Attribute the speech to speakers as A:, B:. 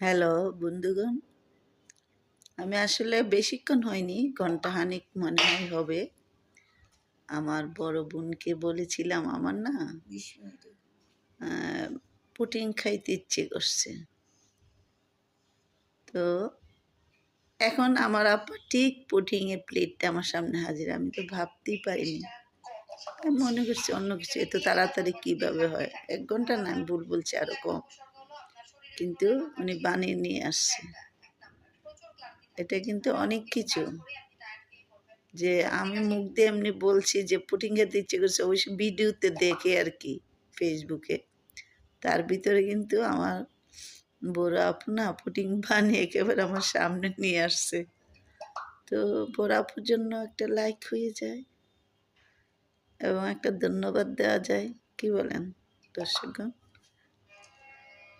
A: Hello বন্ধুগণ। আমি আসলে বেশিক্ষণ হয়নি ঘন্টাখানিক মনে হয় হবে। আমার বড় বোনকে বলেছিলাম আমার না পুটিং খাইতে ইচ্ছে করছে। তো এখন আমার আপা ঠিক পুটিংয়ের প্লেটটা আমার সামনে হাজির আমি তো ভাবতেই পারিনি। আমি মনে করছি অন্য কিছু এত তাড়াতাড়ি কীভাবে হয়? এক ঘণ্টা না আমি ভুল বলছি আরও কম। কিন্তু উনি বানিয়ে নিয়ে আসছে এটা কিন্তু অনেক কিছু। যে আমি মুখ দিয়ে এমনি বলছি যে পুটিং খেতে ইচ্ছে করছে অবশ্যই ভিডিওতে দেখে আর কি, ফেসবুকে। তার ভিতরে কিন্তু আমার বড় আপু না পুটিং বানিয়ে একেবারে আমার সামনে নিয়ে আসছে। তো বড় আপুর জন্য একটা লাইক হয়ে যায় এবং একটা ধন্যবাদ দেওয়া যায়। কি বলেন দর্শকগণ?